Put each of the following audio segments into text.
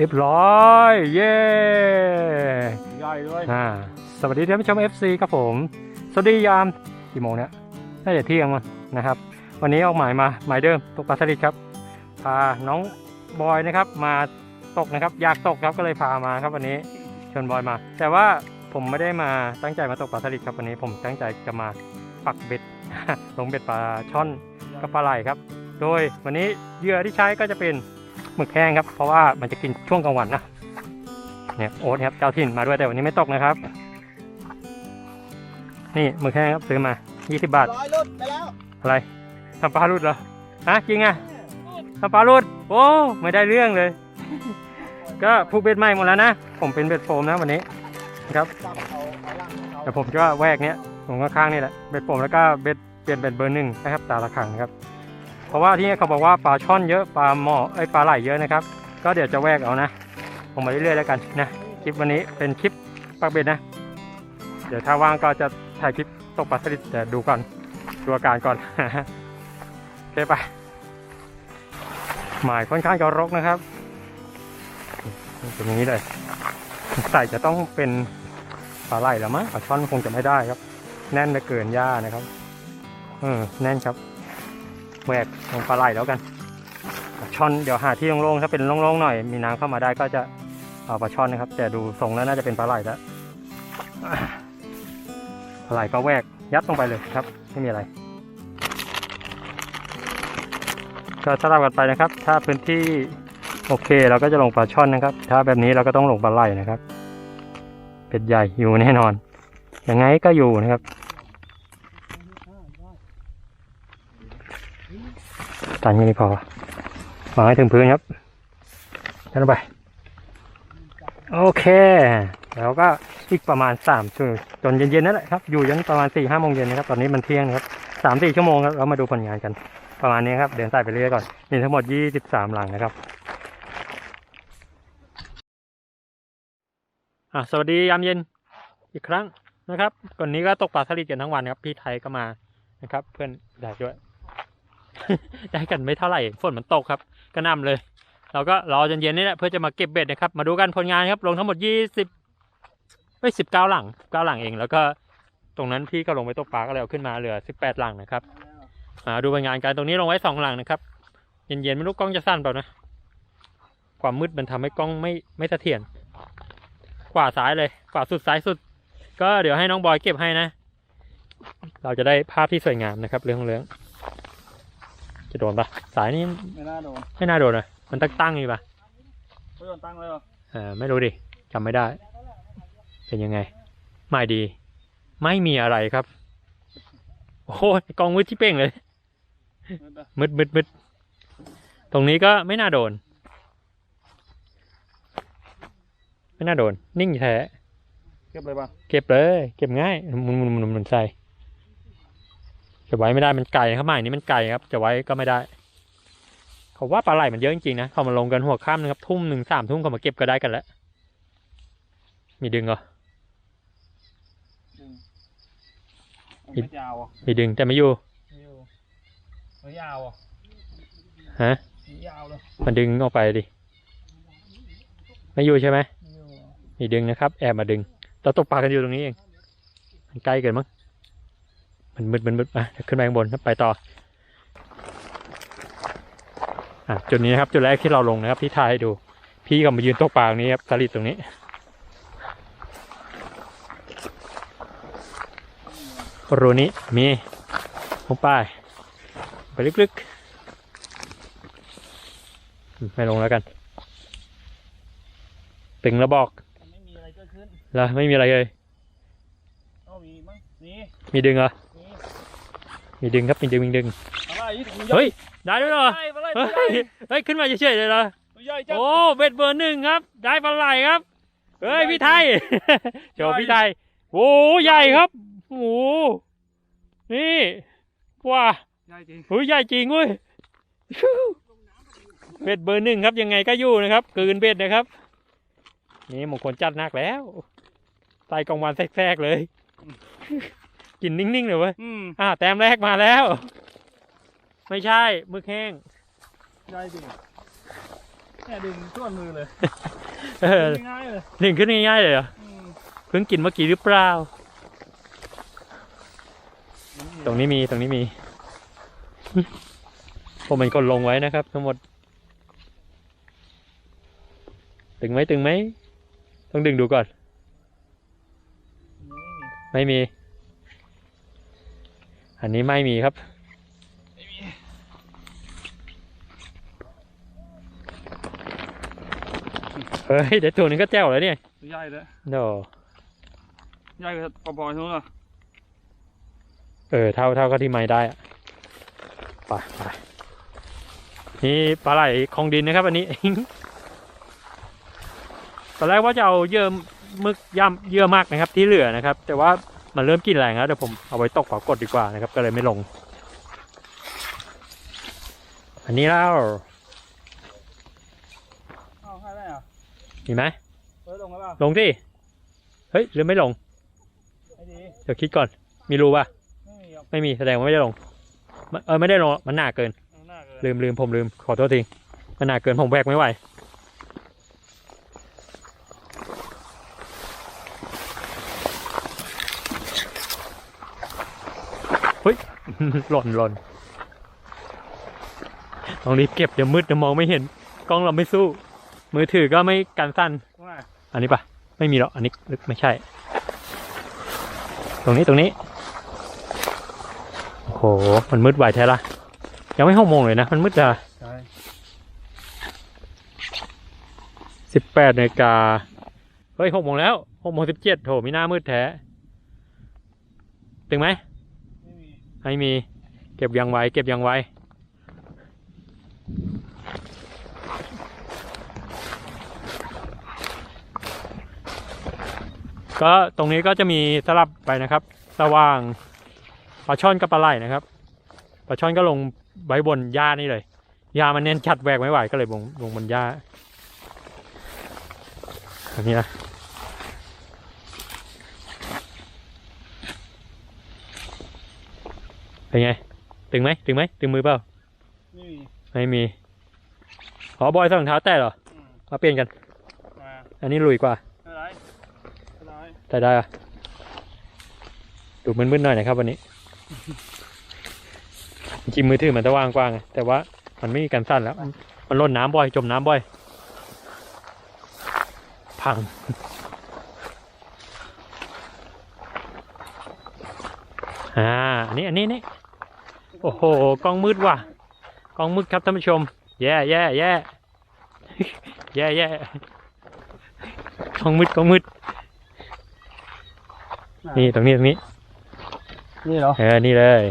ฮึบเรียบร้อย เย้ใหญ่เลยอ่าสวัสดีท่านผู้ชม FC ครับผม สวัสดียามกี่โมงเนี่ยน่าจะเที่ยงมั้งนะครับ วันนี้ออกหมายมาหมายเดิมตกปลาสลิดครับพาน้องบอยนะครับ มาตกนะครับ อยากตกครับก็เลยพามาครับวันนี้ชวนบอยมา แต่ว่าผมไม่ได้มาตั้งใจมาตกปลาสลิดครับวันนี้ผมตั้งใจจะมาปักเบ็ดลงเบ็ดปลาช่อนกับปลาไหลครับ โดยวันนี้เหยื่อที่ใช้ก็จะเป็น หมึกแห้งครับ เพราะว่ามันจะกินช่วงกลางวันนะเนี่ยโอ๊ตครับเจ้าถิ่นมาด้วยแต่วันนี้ไม่ตกนะครับ นี่หมึกแห้งครับซื้อมา20บาทร้อยลุดไปแล้วอะไรทำปลาหลุดเหรอฮะจริงอะทำปลาหลุดโอ้ไม่ได้เรื่องเลย ก็ผูกเบ็ดใหม่หมดแล้วนะผมเป็นเบ็ดโฟมนะวันนี้ครับจับเอาเอาล่างเอาแต่ผมก็แวกเนี้ยผมก็ข้างนี่แหละเบ็ดโฟมแล้วก็เบ็ดเปลี่ยนเบ็ดเบอร์หนึ่งนะครับตาละขังนะครับ เพราะว่าที่นี่เขาบอกว่าปลาช่อนเยอะปลาหมอไอปลาไหลเยอะนะครับ ก็เดี๋ยวจะแวกเอานะ ผมมาเรื่อยๆแล้วกันนะคลิปวันนี้เป็นคลิปปักเบ็ดนะ เดี๋ยวถ้าว่างก็จะถ่ายคลิปตกปลาสลิดแต่ดูก่อนดูอาการก่อนโอเคไปหมายค่อนข้างจะรกนะครับเป็นอย่างนี้เลยใส่จะต้องเป็นปลาไหลแล้วมั้งปลาช่อนคงจะไม่ได้ครับ แน่นเหลือเกินหญ้านะครับเออแน่นครับ แหวกลงปลาไหลแล้วกันปลาช่อนเดี๋ยวหาที่โล่งๆถ้าเป็นโล่งๆหน่อยมีน้ำเข้ามาได้ก็จะเอาปลาช่อนนะครับ แต่ดูทรงแล้วน่าจะเป็นปลาไหลแล้วปลาไหลก็แหวกยัดลงไปเลยครับ ไม่มีอะไร ก็สลับกันไปนะครับ ถ้าพื้นที่โอเคเราก็จะลงปลาช่อนนะครับ ถ้าแบบนี้เราก็ต้องลงปลาไหลนะครับ เป็ดใหญ่อยู่แน่นอนยังไงก็อยู่นะครับ ตันแค่นี้พอวางให้ถึงพื้นครับยันไป โอเค แล้วก็อีกประมาณสามชั่วจนเย็นๆนั่นแหละครับ อยู่ยันประมาณสี่ห้าโมงเย็นนะครับ ตอนนี้มันเที่ยงนะครับสามสี่ชั่วโมงครับ เรามาดูผลงานกัน ประมาณนี้ครับ เดินสายไปเรื่อยก่อน มีทั้งหมดยี่สิบสามหลังนะครับอะสวัสดียามเย็นอีกครั้งนะครับก่อนนี้ก็ตกปลาสลิดกันทั้งวันครับ พี่ไทยก็มานะครับ เพื่อนได้ด้วย ได้กันไม่เท่าไหร่ฝนมันตกครับก็นำเลย เราก็รอจนเย็นนี่แหละเพื่อจะมาเก็บเบ็ดนะครับมาดูกันผลงานครับลงทั้งหมดยี่สิบไม่สิบเก้าหลังเก้าหลังเอง แล้วก็ตรงนั้นพี่ก็ลงไปตกปลาก็เลยเอาขึ้นมาเหลือสิบแปดหลังนะครับอ่าดูผลงานกันตรงนี้ลงไว้สองหลังนะครับเย็นๆไม่รู้กล้องจะสั้นเปล่านะ ความมืดมันทำให้กล้องไม่ไม่เสถียรขวาซ้ายเลยขวาสุดซ้ายสุด ก็เดี๋ยวให้น้องบอยเก็บให้นะ เราจะได้ภาพที่สวยงามนะครับ เรื่องของเรื่อง จะโดนปะสายนี้ไม่น่าโดนไม่น่าโดนนะมันตั้งตั้งๆอยู่ปะไม่โดนตั้งเลยเหรอเออไม่รู้ดิจำไม่ได้ เป็นยังไง ไม่ดี ไม่มีอะไรครับ โอ้ยกองมืดที่เป้งเลยไม่ได้มืดมืดมืดตรงนี้ก็ไม่น่าโดน ไม่น่าโดน นิ่งแท้เก็บเลยป่ะเก็บเลย เก็บง่ายหมุนหมุนหมุนหมุนใส่ จะไว้ไม่ได้มันไก่ครับหมายนี้มันไก่ครับ จะไว้ก็ไม่ได้เขาว่าปลาไหลมันเยอะจริงๆนะเขามาลงกันหัวค่ำนะครับทุ่มหนึ่งสามทุ่มเขามาเก็บก็ได้กันแล้วมีดึงเหรอดึงมันไม่ยาวอะมีดึงแต่ไม่อยู่ไม่อยู่ไม่ยาวอะฮะไม่ยาวเลยมันดึงออกไปดิไม่อยู่ใช่ไหมไม่อยู่มีดึงนะครับ แอบมาดึงเราตกปลากันอยู่ตรงนี้เองมันใกล้เกินมั้ง มันมืดมันมืดอะเดี๋ยวขึ้นไปข้างบนครับไปต่ออะจุดนี้นะครับ จุดแรกที่เราลงนะครับพี่ทายให้ดู พี่ก็มายืนตกปลาตรงนี้ครับสลิดตรงนี้รูนี้มีลงไปไปลึกๆ ไม่ลงแล้วกันตึงแล้วบอกมันไม่มีอะไรเกิดขึ้นแล้วไม่มีอะไรเลยเอ้ามีมั้งนี่มีดึงเหรอนี่ มีดึงครับมีดึงมีดึงอะไรยี่สิบเฮ้ย ได้ด้วยเหรอใช่ปลาไหลเฮ้ย เฮ้ย ขึ้นมาเฉยๆเลยเหรอตัวใหญ่จังโอ้ เบ็ดเบอร์หนึ่งครับ ได้ปลาไหลครับ เฮ้ย พี่ไทยโชว์พี่ไทย โอ้ใหญ่ครับโอ้นี่ว้าใหญ่จริงโอ้ย ใหญ่จริงเว้ย เบ็ดเบอร์หนึ่งครับ ยังไงก็อยู่นะครับกลืนเบ็ดนะครับ นี่มงคลจัดหนักแล้ว ใส่กลางวันแทรกๆเลย กินนิ่งๆเลยเว้ย อืมอ่าแต้มแรกมาแล้ว ไม่ใช่มึกแห้งใหญ่จริงเนี่ยดึงท่วนมือเลยเออดึงง่ายๆเลยหนึ่งขึ้นง่ายๆเลยเหรอ อืมเพิ่งกินเมื่อกี้หรือเปล่า ตรงนี้มีตรงนี้มี ผมเป็นคนลงไว้นะครับ ทั้งหมด ตึงไหมตึงไหม ต้องดึงดูก่อน ไม่มี อันนี้ไม่มีครับ เฮ้ย เดี๋ยวตัวนึงก็แจ้วแล้วเนี่ยใหญ่เลยโนใหญ่กว่าปอบอยนู้นเหรอเออ เท่าเท่าก็ที่ไม่ได้อะไปไปนี่ปลาไหลของดินนะครับ อันนี้ ตอนแรกว่าจะเอาเยื่อมึกย่ำเยื่อมากนะครับ ที่เหลือนะครับ แต่ว่า มันเริ่มกินแรงแล้วเดี๋ยวผมเอาไว้ตกฝากดดีกว่านะครับ ก็เลยไม่ลง อันนี้แล้วเอ้าให้ได้เหรอมีไหมเฮ้ยลงแล้วเปล่าลงที่เฮ้ยหรือไม่ลงไอ้ดีเดี๋ยวคิดก่อน มีรูป่ะ ไม่มีหรอกไม่มีแสดงว่าไม่ได้ลงมันเออไม่ได้ลง มันหนาเกิน เอาหน้าเกินลืมลืมผมลืมขอโทษทีมันหนาเกินผมแบกไม่ไหวเฮ้ย หล่นหล่นต้องรีบเก็บเดี๋ยวมืดเดี๋ยวมองไม่เห็น กล้องเราไม่สู้ มือถือก็ไม่กันสั้นว่าอันนี้ปะไม่มีหรอกอันนี้ลึกไม่ใช่ ตรงนี้ตรงนี้โอ้โหมันมืดไหวแท้ละยังไม่หกโมงเลยนะ มันมืดจะใช่สิบแปดนาฬิกาเฮ้ยหกโมงแล้วหกโมงสิบเจ็ดโถมีหน้ามืดแท้ ถึงไหม ไม่มีเก็บยังไว้ เก็บยังไว้ ก็ตรงนี้ก็จะมีสลับไปนะครับ ระว่างปลาช่อนกับปลาไหลนะครับปลาช่อนก็ลงไว้บนหญ้านี่เลยหญ้ามันเน้นจัดแหวกไม่ไหวก็เลยลงลงบนหญ้าอันนี้นะ เป็นไง ตึงไหมตึงไหมตึงมือเปล่า ไม่มีไม่มีอ๋อบอยใส่รองเท้าแตะเหรอ อืมมาเปลี่ยนกัน มาอันนี้ลุยกว่าไม่เป็นไรไม่เป็นไรแต่ได้อะดูมืดๆหน่อยนะครับวันนี้ จริงๆมือถือมันจะว่างกว้างไงแต่ว่ามันไม่มีการสั้นแล้วมันมันล่นน้ำบ่อย จมน้ำบ่อย พัง อ่าอันนี้อันนี้นี่ โอ้โหกล้องมืดว่ะกล้องมืดครับท่านผู้ชม แย่แย่แย่แย่แย่กล้องมืดกล้องมืด นี่ตรงนี้ตรงนี้ นี่เหรอ เออ นี่เลย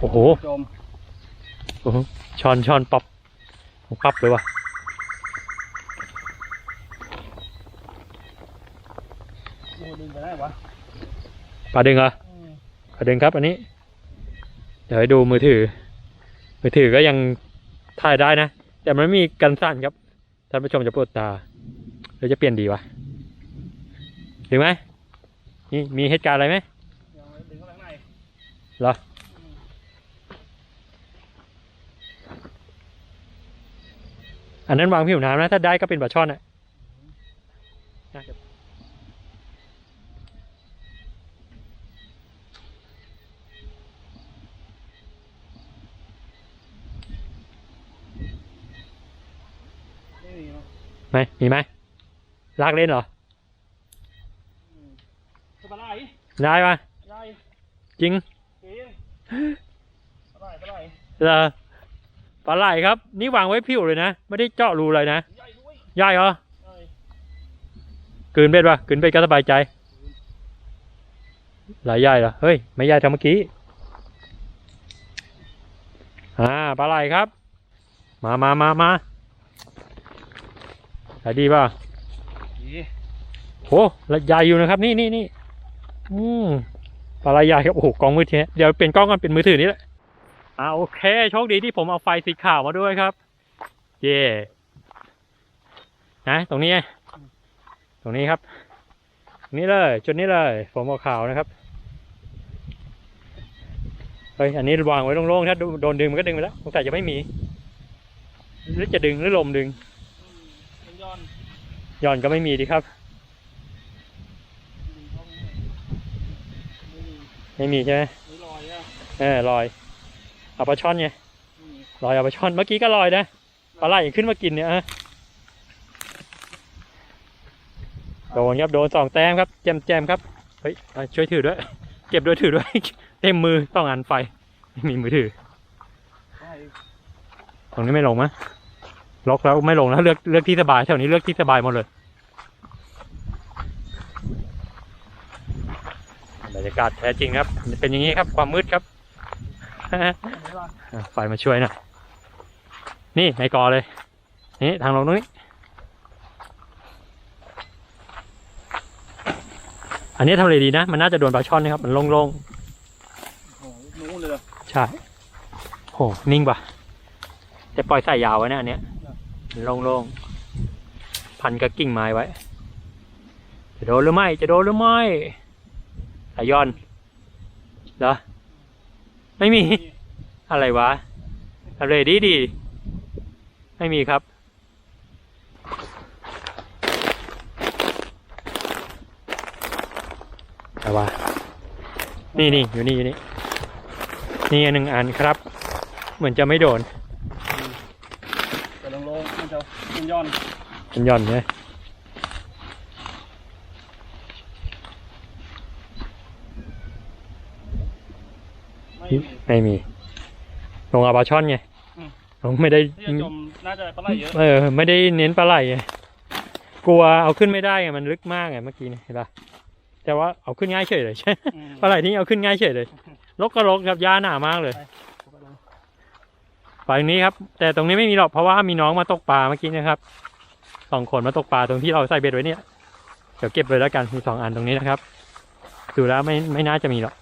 โอ้โห จมโอ้โหช้อนช้อนปับปับเลยว่ะ โอ้ดึงไปได้วะปลาดึงเหรอ อืมปลาดึงครับอันนี้ เดี๋ยวให้ดูมือถือ มือถือก็ยังถ่ายได้นะ แต่มันไม่มีกันสั่นครับ ท่านผู้ชมจะปวดตาหรือจะเปลี่ยนดีวะดึงไหมนี่มีเหตุการณ์อะไรไหมยังไม่ดึงเข้าไปข้างในเหรออันนั้นวางผิวน้ำนะ ถ้าได้ก็เป็นปลาช่อนอะน่าจะ ไม่มีเนาะ ไหมมีไหมลากเล่นเหรออืมจะปลาไหลได้ปะใหญ่จริงจริงปลาไหลปลาไหลเหรอปลาไหลครับ นี่วางไว้ผิวเลยนะ ไม่ได้เจาะรูเลยนะใหญ่ด้วยใหญ่เหรอใหญ่กลืนเป็ดปะกลืนเป็ดก็สบายใจ หลายใหญ่เหรอ เฮ้ย ไม่ใหญ่เท่าเมื่อกี้ อ่า ปลาไหลครับ มามามามาขายดีป่ะดีโหแล้วใหญ่อยู่นะครับนี่นี่นี่อืมปลาไหลใหญ่ครับโอ้โหกล้องมือถือเดี๋ยวเปลี่ยนกล้องกันเป็นมือถือนี่แหละอ่าโอเคโชคดีที่ผมเอาไฟสีขาวมาด้วยครับ เย่นะตรงนี้ ตรงนี้ครับนี่เลยจุดนี้เลย ผมเอาขาวนะครับเฮ้ยอันนี้วางไว้โล่งๆถ้าโดนดึงมันก็ดึงไปแล้วสงสัยจะไม่มีหรือจะดึงหรือลมดึงอืมเป็นย้อน ย่อนก็ไม่มีดีครับดึงเข้าไปไม่มีไม่มีใช่ไหมนี่ลอยอะเออลอยเอาปลาช่อนไงไม่มีลอยเอาปลาช่อนเมื่อกี้ก็ลอยนะปลาไหลขึ้นมากินเนี่ยอะโดนครับโดนสองแต้มครับแจมแจมๆครับเฮ้ยเอาช่วยถือด้วย เก็บด้วยถือด้วย เต็มมือต้องอันไฟไม่มีมือถือใช่ตรงนี้ไม่ลงมะ ล็อกแล้วไม่ลงแล้วเลือกเลือกที่สบายแถวนี้เลือกที่สบายหมดเลยบรรยากาศแท้จริงครับ เป็นอย่างนี้ครับความมืดครับไม่รอดอะไฟมาช่วยหน่อยนี่ในกอเลย นี่ทางลงตรงนี้ อันนี้ทำเลดีนะ มันน่าจะโดนปลาช่อนนะครับ มันโล่งโอ้โหนู้นเลยเหรอๆใช่โหนิ่งปะจะปล่อยสายยาวไว้นะอันเนี้ยมัน โล่งๆ พันกับกิ่งไม้ไว้ จะโดนหรือไม่ จะโดนหรือไม่สายย้อน เหรอ ไม่มี อะไรวะทำเลดีดี ไม่มีครับ แต่ว่า นี่นี่อยู่นี่อยู่นี่ นี่อันหนึ่งอันครับ เหมือนจะไม่โดน แต่ลงลงมันจะเป็นย้อน เป็นหย่อนเนี่ยไม่มีไม่มี ลงอาบาช่อนไงอืมลงไม่ได้ที่จะจมน่าจะปลาไหลเยอะเออไม่ได้เน้นปลาไหลไงกลัวเอาขึ้นไม่ได้ไงมันลึกมากไงเมื่อกี้เนี่ยเห็นปะแต่ว่าเอาขึ้นง่ายเฉยเลยใช่อืมปลาไหลที่เอาขึ้นง่ายเฉยเลยลกก็ลกครับหญ้าหนามากเลยฝั่งนี้ครับ แต่ตรงนี้ไม่มีหรอกเพราะว่ามีน้องมาตกปลาเมื่อกี้นะครับ สองคนมาตกปลาตรงที่เราใส่เบ็ดไว้เนี่ยเดี๋ยวเก็บเลยแล้วกันมีสองอันตรงนี้นะครับ ดูแล้วไม่ไม่น่าจะมีหรอก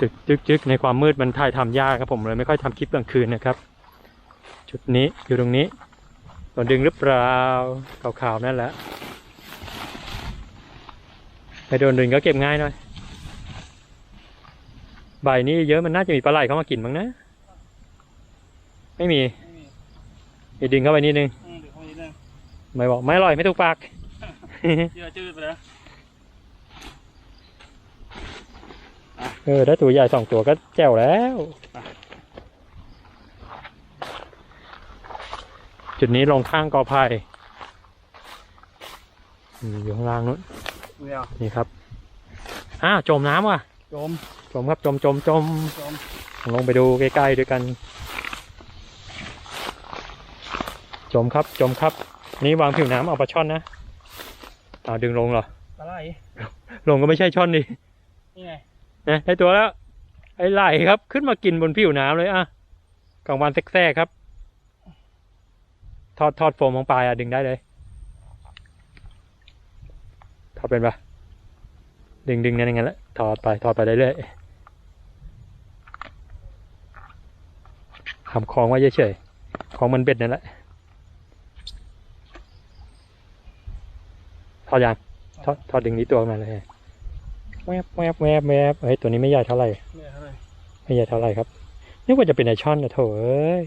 จึกจึกจึกในความมืดมันถ่ายทำยากครับผมเลยไม่ค่อยทำคลิปกลางคืนนะครับ จุดนี้อยู่ตรงนี้โดนดึงหรือเปล่าขาวๆนั่นแหละไปโดนดึงก็เก็บง่ายหน่อยใบนี้เยอะมันน่าจะมีปลาไหลเข้ามากินบ้างนะ ไม่มี ไม่มีอีดึงเข้าไปนิดนึงอืมเดี๋ยวเขานิดนึงไม่บอกไม่อร่อยไม่ถูกปาก เยื่อจืดไปแล้วเออถ้าตัวใหญ่สองตัวก็แจ๋วแล้ว จุดนี้ลงข้างกอไผ่อืมอยู่ข้างล่างนู้นเดียวนี่ครับอ้าวจมน้ำว่ะ จม จมครับจมจมจมจม ลงไปดูใกล้ๆด้วยกัน จมครับ จมครับ นี่วางผิวน้ำเอาปลาช่อนนะเอาดึงลงเหรอปลาไหลลงก็ไม่ใช่ช่อนดินี่ไงนะได้ตัวแล้ว ไอ้ไหลครับ ขึ้นมากินบนผิวน้ำเลยอะกลางวันแทรกๆครับ ทอดทอดโฟมของปลายอะดึงได้เลยทอดเป็นปะดึงดึงนั่นอย่างนั้นแหละถอดไปถอดไปเรื่อยๆทำคล้องไว้เฉยๆคล้องมันเบ็ดนั่นแหละ ทอดยังทอดทอดดึงนี้ตัวมาเลยแวบแวบแวบแวบเฮ้ยตัวนี้ไม่ใหญ่เท่าไหร่เนี่ยเท่าไหร่ไม่ใหญ่เท่าไหร่ครับนึกว่าจะเป็นไอช่อนนะโถเอ้ย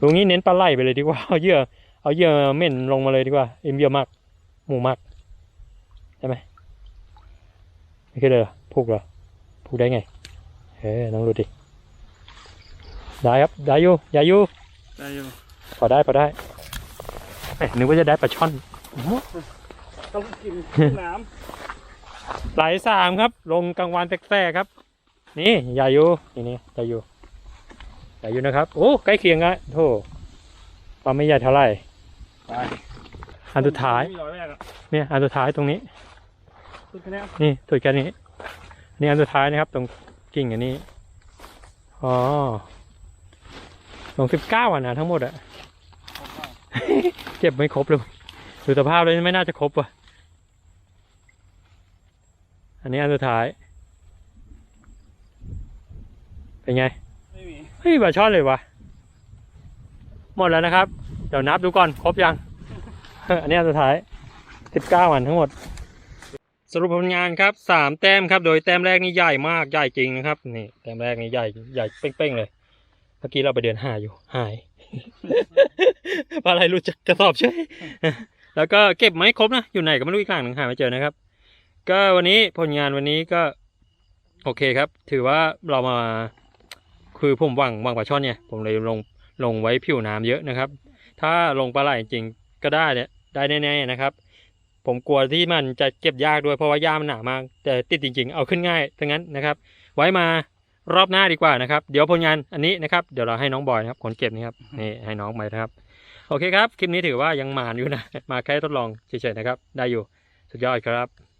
ตรงนี้เน้นปลาไหลไปเลยดีกว่าเอาเหยื่อเอาเหยื่อเม่นลงมาเลยดีกว่าเอ็มเยอะมาก หมูมากใช่ไหมไม่ใช่เลยเหรอผูกเหรอผูกได้ไงเฮ้ยลองดูดิได้ครับได้อยู่ได้อยู่ได้อยู่พอได้พอได้เอ้ยนึกว่าจะได้ปลาช่อน ต้องกินน้ไหลสามครับ ลงกลางวันแทรกๆครับ นี่ใหญ่อยู่นี่นี่ใหญ่อยู่ใหญ่อยู่นะครับโอ้ใกล้เคียงอะโธ่ปลาไม่ใหญ่เท่าไหร่ำไปอันสุดท้ายมีร้อยแรกอะเนี่ยอันสุดท้ายตรงนี้ขึ้นแค่เนี้ยนี่สุดแค่นี้นี่อันสุดท้ายนะครับ ตรงกิ่งอันนี้อ๋อลงสิบเก้าอะนะทั้งหมดอะเก็บไม่ครบเลยดูสภาพเลยไม่น่าจะครบว่ะ อันนี้อันสุดท้าย เป็นไง ไม่มีเฮ้ยปลาช่อนเลยวะหมดแล้วนะครับ เดี๋ยวนับดูก่อน ครบยัง อันนี้อันสุดท้ายสิบเก้าอันทั้งหมด สรุปผลงานครับสามแต้มครับ โดยแต้มแรกนี่ใหญ่มากใหญ่จริงนะครับ นี่แต้มแรกนี่ใหญ่ใหญ่เป้งๆเลย เมื่อกี้เราไปเดินหาอยู่ หายปลาอะไรรู้จักกระสอบใช่ แล้วก็เก็บไม้ครบนะ อยู่ไหนก็ไม่รู้อีกข้างหนึ่งหาไม่เจอนะครับ ก็วันนี้ผลงานวันนี้ก็ โอเคครับ ถือว่าเรามาคือผมหวังหวังปลาช่อนเนี่ย ผมเลยลงลงไว้ผิวน้ำเยอะนะครับ ถ้าลงปลาไหลจริงก็ได้เนี่ยได้แน่ๆนะครับ ผมกลัวที่มันจะเก็บยากด้วยเพราะว่าหญ้ามันหนามาก แต่ติดจริง ๆ เอาขึ้นง่ายทั้งนั้นนะครับ ไว้มารอบหน้าดีกว่านะครับ เดี๋ยวผลงานอันนี้นะครับเดี๋ยวเราให้น้องบอยนะครับคนเก็บนะครับนี่ให้น้องไปนะครับ โอเคครับ คลิปนี้ถือว่ายังหมานอยู่นะ มาแค่ทดลองเฉยๆนะครับ ได้อยู่ สุดยอดครับ